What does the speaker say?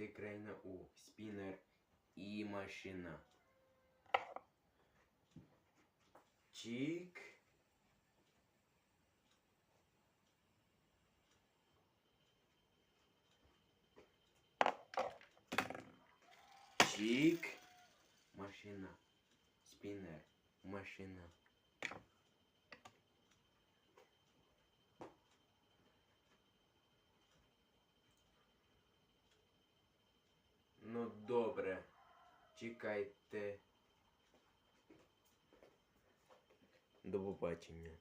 Введи країна У. Спінер і машина. Чик. Чик. Машина. Спінер. Машина. Добре. Чекайте. До побачення.